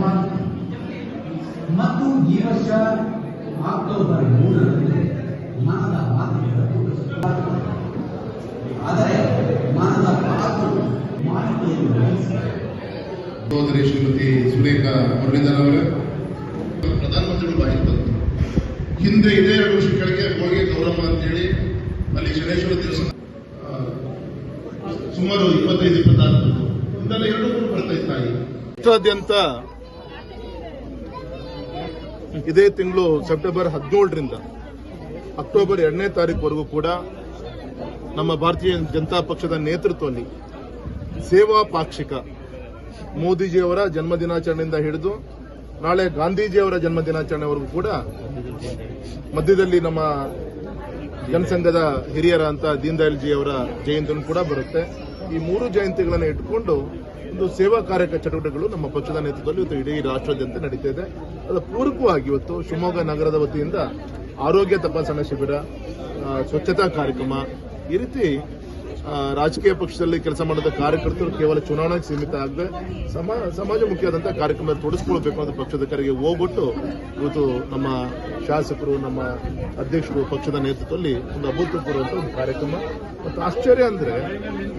ಬಹುಮಾನ ಮತ್ತು ಈ ವರ್ಷ ಅಕ್ಟೋಬರ್ ಮೂರರಂದು ಮನದ ಮಾತಿನಿಂದ ಆದರೆ ಮನದ ಮಾತು ಮಾಹಿತಿಯನ್ನು ಸಹೋದರಿ ಶ್ರೀಮತಿ ಸುರೇಖಾ ಅವರೇ, ಪ್ರಧಾನಮಂತ್ರಿಗಳು ಬಂತು. ಹಿಂದೆ ಇದೇ ಎರಡು ವರ್ಷ ಕೆಳಗೆ ಅಂತ ಹೇಳಿ ಅಂತೇಳಿ ಅಲ್ಲಿ ಶನೇಶ್ವರ ದೇವಸ್ಥಾನ ಸುಮಾರು ಇಪ್ಪತ್ತೈದು ಪ್ರಧಾನ ಇಂದಲ್ಲ ಎರಡು ಮೂರು ಬರ್ತಾ ಇದ್ದಾಗಿ ಇದೇ ತಿಂಗಳು ಸೆಪ್ಟೆಂಬರ್ ಹದಿನೇಳರಿಂದ ಅಕ್ಟೋಬರ್ ಎರಡನೇ ತಾರೀಕುವರೆಗೂ ಕೂಡ ನಮ್ಮ ಭಾರತೀಯ ಜನತಾ ಪಕ್ಷದ ನೇತೃತ್ವದಲ್ಲಿ ಸೇವಾ ಪಾಕ್ಷಿಕ ಮೋದಿಜಿಯವರ ಜನ್ಮ ದಿನಾಚರಣೆಯಿಂದ ಹಿಡಿದು ನಾಳೆ ಗಾಂಧೀಜಿಯವರ ಜನ್ಮ ದಿನಾಚರಣೆವರೆಗೂ ಕೂಡ ಮಧ್ಯದಲ್ಲಿ ನಮ್ಮ ಜನಸಂಘದ ಹಿರಿಯರ ಅಂತ ದೀನ್ ದಯಾಳ್ ಜಿ ಅವರ ಜಯಂತಿನೂ ಕೂಡ ಬರುತ್ತೆ. ಈ ಮೂರು ಜಯಂತಿಗಳನ್ನು ಇಟ್ಕೊಂಡು ಒಂದು ಸೇವಾ ಕಾರ್ಯಕ ಚಟುವಟಿಕೆಗಳು ನಮ್ಮ ಪಕ್ಷದ ನೇತೃತ್ವದಲ್ಲಿ ಇವತ್ತು ಇಡೀ ರಾಷ್ಟ್ರಾದ್ಯಂತ ನಡೀತಾ ಇದೆ ಅದರ ಪೂರಕವಾಗಿ ಇವತ್ತು ಶಿವಮೊಗ್ಗ ನಗರದ ವತಿಯಿಂದ ಆರೋಗ್ಯ ತಪಾಸಣಾ ಶಿಬಿರ ಸ್ವಚ್ಛತಾ ಕಾರ್ಯಕ್ರಮ ಈ ರೀತಿ ರಾಜಕೀಯ ಪಕ್ಷದಲ್ಲಿ ಕೆಲಸ ಮಾಡಿದ ಕಾರ್ಯಕರ್ತರು ಕೇವಲ ಚುನಾವಣೆಗೆ ಸೀಮಿತ ಆಗದೆ ಸಮ ಸಮಾಜಮುಖಿಯಾದಂತಹ ಕಾರ್ಯಕ್ರಮ ತೊಡಸ್ಕೊಳ್ಬೇಕು ಅಂತ ಪಕ್ಷದ ಕರೆಗೆ ಹೋಗ್ಬಿಟ್ಟು ಇವತ್ತು ನಮ್ಮ ಶಾಸಕರು, ನಮ್ಮ ಅಧ್ಯಕ್ಷರು ಪಕ್ಷದ ನೇತೃತ್ವದಲ್ಲಿ ಒಂದು ಅಭೂತಪೂರ್ವಂತ ಒಂದು ಕಾರ್ಯಕ್ರಮ. ಮತ್ತು ಆಶ್ಚರ್ಯ ಅಂದ್ರೆ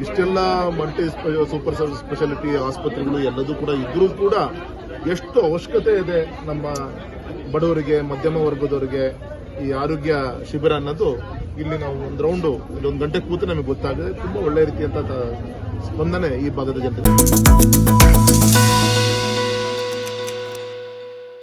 ಇಷ್ಟೆಲ್ಲ ಮಲ್ಟಿಸ್ ಸೂಪರ್ ಸ್ಪೆಷಾಲಿಟಿ ಆಸ್ಪತ್ರೆಗಳು ಎಲ್ಲದೂ ಕೂಡ ಇದ್ರೂ ಕೂಡ ಎಷ್ಟು ಅವಶ್ಯಕತೆ ಇದೆ ನಮ್ಮ ಬಡವರಿಗೆ, ಮಧ್ಯಮ ವರ್ಗದವರಿಗೆ ಈ ಆರೋಗ್ಯ ಶಿಬಿರ ಅನ್ನೋದು ಇಲ್ಲಿ ನಾವು ಒಂದು ರೌಂಡು ಇಲ್ಲಿ ಒಂದು ಗಂಟೆ ಕೂತು ನಮಗೆ ಗೊತ್ತಾಗಿದೆ. ತುಂಬಾ ಒಳ್ಳೆ ರೀತಿಯಂತ ಸ್ಪಂದನೆ ಈ ಭಾಗದ ಜನತೆ